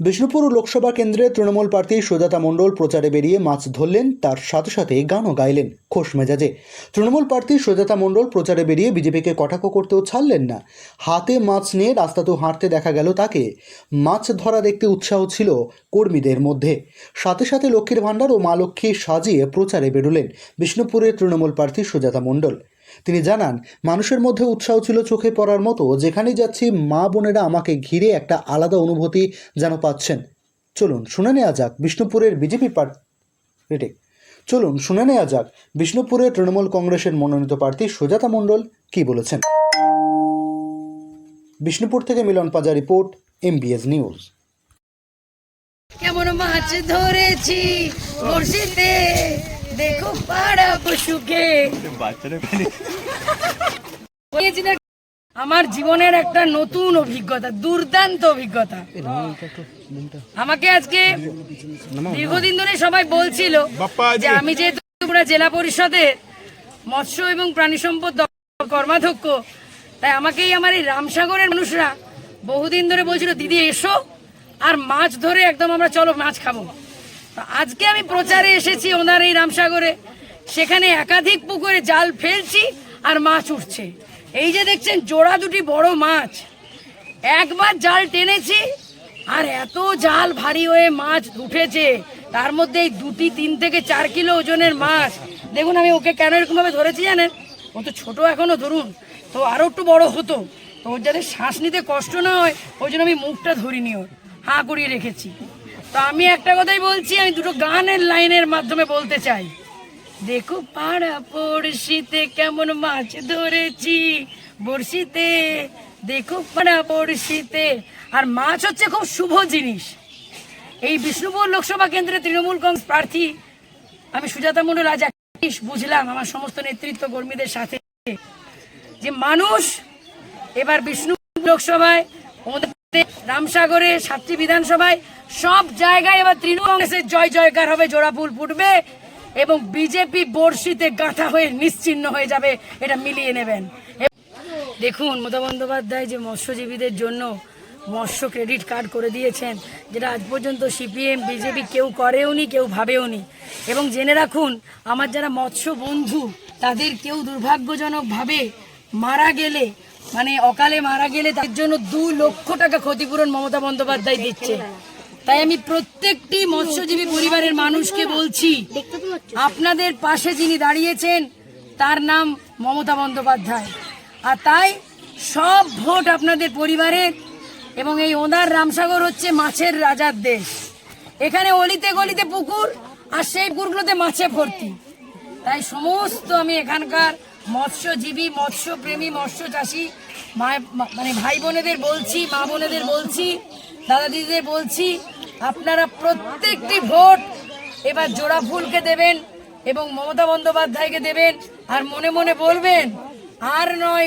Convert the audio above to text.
বিষ্ণুপুর লোকসভা কেন্দ্রে তৃণমূল প্রার্থী সুজাতা মণ্ডল প্রচারে বেরিয়ে মাছ ধরলেন, তার সাথে সাথে গানও গাইলেন। খোশ মেজাজে। তৃণমূল প্রার্থী সুজাতা মণ্ডল প্রচারে বেরিয়ে বিজেপিকে কটাক্ষ করতেও ছাড়লেন না। হাতে মাছ নিয়ে রাস্তাতেও হাঁটতে দেখা গেল তাকে। মাছ ধরা দেখতে উৎসাহ ছিল কর্মীদের মধ্যে। সাথে সাথে লক্ষ্মীর ভাণ্ডার ও মা লক্ষ্মী সাজিয়ে প্রচারে বেরোলেন বিষ্ণুপুরের তৃণমূল প্রার্থী সুজাতা মণ্ডল। তিনি জানান, মানুষের মধ্যে উৎসাহ ছিল চোখে পড়ার মতো, যেখানেই যাচ্ছি, মা বোনেরা আমাকে ঘিরে একটা আলাদা অনুভূতি যেন পাচ্ছেন। চলুন, শুনে নেওয়া যাক বিষ্ণুপুরের বিজেপি প্রার্থী চলুন, শুনে নেওয়া যাক বিষ্ণুপুরের তৃণমূল কংগ্রেসের মনোনীত প্রার্থী সুজাতা মণ্ডল কি বলেছেন। বিষ্ণুপুর থেকে Milan Paja report, MBS news. কেমন মাছ ধরেছি বড়শিতে দেখো পাড়া পশুকে। আমার জীবনের একটা নতুন অভিজ্ঞতা দুর্দান্ত অভিজ্ঞতা। আমাকে আজকে দীর্ঘদিন ধরে সবাই বলছিল যে আমি যেহেতু ত্রিপুরা জেলা পরিষদের মৎস্য এবং প্রাণী সম্পদ কর্মাধ্যক্ষ তাই আমাকেই আমার এই রামসাগরের মানুষরা বহুদিন ধরে বলছিল দিদি এসো আর মাছ ধরে একদম আমরা চলো মাছ খাব। আজকে আমি প্রচারে এসেছি ওনার এই রামসাগরে। সেখানে একাধিক পুকুরে জাল ফেলছি আর মাছ উঠছে। এই যে দেখছেন, জোড়া দুটি বড় মাছ। একবার জাল টেনেছি আর এত জাল ভারী হয়ে মাছ উঠেছে। তার মধ্যে এই দুটি, তিন থেকে চার কিলো ওজনের মাছ। দেখুন, আমি ওকে কেন এরকম ভাবে ধরেছি জানেন? ও তো ছোট এখনও, ধরুন। তো আরও একটু বড় হতো। তো ওর যাতে শ্বাস নিতে কষ্ট না হয়, ওই জন্য আমি মুখটা ধরিনি ওর। হাঁ করিয়ে রেখেছি। তো আমি একটা কথাই বলছি, আমি দুটো গানের লাইনের মাধ্যমে বলতে চাই। দেখো পাড়া পড়শিতে কেমন মাছ ধরেছি, বড়শিতে। দেখো পাড়া পড়শিতে, আর মাছ হচ্ছে খুব শুভ জিনিস। এই বিষ্ণুপুর লোকসভা কেন্দ্রে তৃণমূল কংগ্রেস প্রার্থী, আমি সুজাতা মণ্ডল আজ বুঝলাম আমার সমস্ত নেতৃত্ব কর্মীদের সাথে যে মানুষ এবার বিষ্ণুপুর লোকসভায় আমাদের রামসাগরে সাতটি বিধানসভায় সব জায়গায় এবার তৃণমূল কংগ্রেসের জয় জয়কার হবে জোড়াফুল ফুটবে এবং বিজেপি বর্ষিতে গাঁথা হয়ে নিশ্চিহ্ন হয়ে যাবে, এটা মিলিয়ে নেবেন। দেখুন, মমতা বন্দ্যোপাধ্যায় যে মৎস্যজীবীদের জন্য মৎস্য ক্রেডিট কার্ড করে দিয়েছেন, যেটা আজ পর্যন্ত সিপিএম, বিজেপি কেউ করেওনি কেউ ভাবেওনি এবং জেনে রাখুন, আমার যারা মৎস্য বন্ধু তাদের কেউ দুর্ভাগ্যজনকভাবে মারা গেলে মানে অকালে মারা গেলে তার জন্য দু লক্ষ টাকা ক্ষতিপূরণ মমতা বন্দ্যোপাধ্যায় দিচ্ছে। তাই আমি প্রত্যেকটি মৎস্যজীবী পরিবারের মানুষকে বলছি, আপনাদের পাশে যিনি দাঁড়িয়েছেন, তার নাম মমতা বন্দ্যোপাধ্যায়। আর তাই সব ভোট আপনাদের পরিবারের এবং এই ওনার রামসাগর হচ্ছে মাছের রাজার দেশ। এখানে অলিতে গলিতে পুকুর আর সেই পুকুরগুলোতে মাছে ভর্তি। তাই সমস্ত আমি এখানকার মৎস্যজীবী, মৎস্যপ্রেমী মৎস্য চাষী মানে ভাই বোনেদের বলছি, মা বোনেদের বলছি, দাদা দিদিদের বলছি, আপনারা প্রত্যেকটি ভোট এবার জোড়া ফুলকে দেবেন এবং মমতা বন্দ্যোপাধ্যায়কে দেবেন আর মনে মনে বলবেন, আর নয়